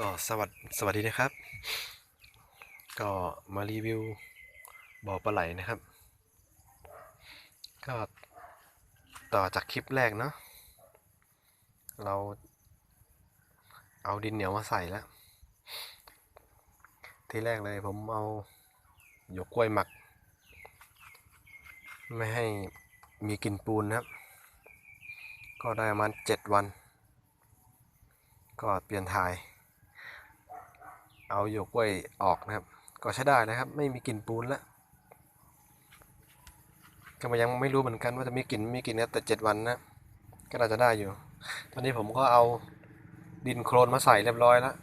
ก็สวัสดสวัสดีนะครับ ก็มารีวิวบ่อปลาไหลนะครับ ก็ต่อจากคลิปแรกเนาะเราเอาดินเหนียวมาใส่แล้ว ทีแรกเลยผมเอาหยวกกล้วยหมัก ไม่ให้มีกลิ่นปูนนะครับ ก็ได้ประมาณเจ็ดวัน ก็เปลี่ยนถ่าย เอาหยกกล้วยออกนะครับ ก็ใช้ได้นะครับ ไม่มีกลิ่นปูนแล้วก็ยังไม่รู้เหมือนกันว่าจะมีกลิ่นมีกลิ่นนะแต่เจ็ดวันนะก็น่าจะได้อยู่ ตอนนี้ผมก็เอาดินโคลนมาใส่เรียบร้อยแล้ว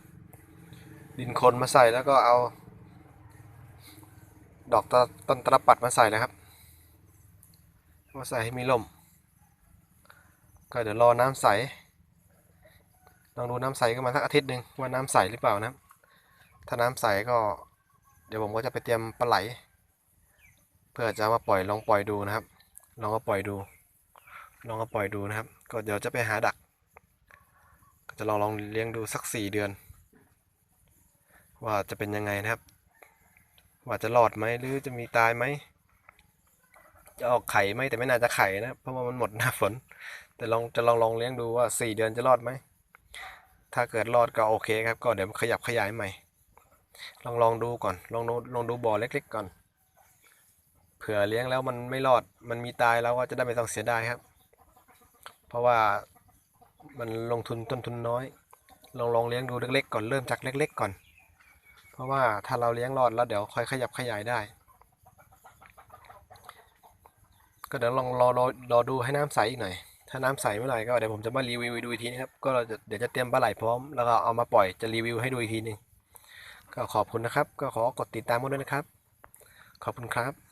ดินโคลนมาใส่แล้วก็เอา ดอกต้นตะปัดมาใส่นะครับมาใส่ให้มีลมก็เดี๋ยวรอน้ำใสลองดูน้ำใสก็มาสักอาทิตย์หนึ่งว่าน้ำใสหรือเปล่านะครับ ถ้าน้ำใสก็ เดี๋ยวผมก็จะไปเตรียมปลาไหล เพื่อจะมาปล่อยลองปล่อยดูนะครับ ลองมาปล่อยดู ลองมาปล่อยดูนะครับ ก็เดี๋ยวจะไปหาดัก ก็จะลองลองเลี้ยงดูสักสี่เดือน ว่าจะเป็นยังไงนะครับ ว่าจะรอดไหมหรือจะมีตายไหมจะออกไข่ไหมแต่ไม่น่าจะไข่นะเพราะว่ามันหมดหน้าฝน แต่ลองจะลองลองเลี้ยงดูว่าสี่เดือนจะรอดไหม ถ้าเกิดรอดก็โอเคครับ ก็เดี๋ยวขยับขยายใหม่ ลองลองดูก่อน ลองดูลองดูบ่อเล็ก ๆ ก่อน เผื่อเลี้ยงแล้วมันไม่รอด มันมีตายแล้วก็จะได้ไม่ต้องเสียดายครับ เพราะว่ามันลงทุนต้นทุนน้อย ลองลองเลี้ยงดูเล็กๆก่อน เริ่มจากเล็ก ๆ ก่อน เพราะว่าถ้าเราเลี้ยงรอดแล้วเดี๋ยวค่อยขยับขยายได้ ก็เดี๋ยวลองรอรอรอดูให้น้ำใสอีกหน่อย ถ้าน้ำใสเมื่อไหร่ก็เดี๋ยวผมจะมารีวิวดูอีกทีนะครับ ก็เราจะเดี๋ยวจะเตรียมปลาไหลพร้อม แล้วก็เอามาปล่อยจะรีวิวให้ดูอีกทีหนึง ก็ขอบคุณนะครับ ก็ขอกดติดตามกันด้วยนะครับ ขอบคุณครับ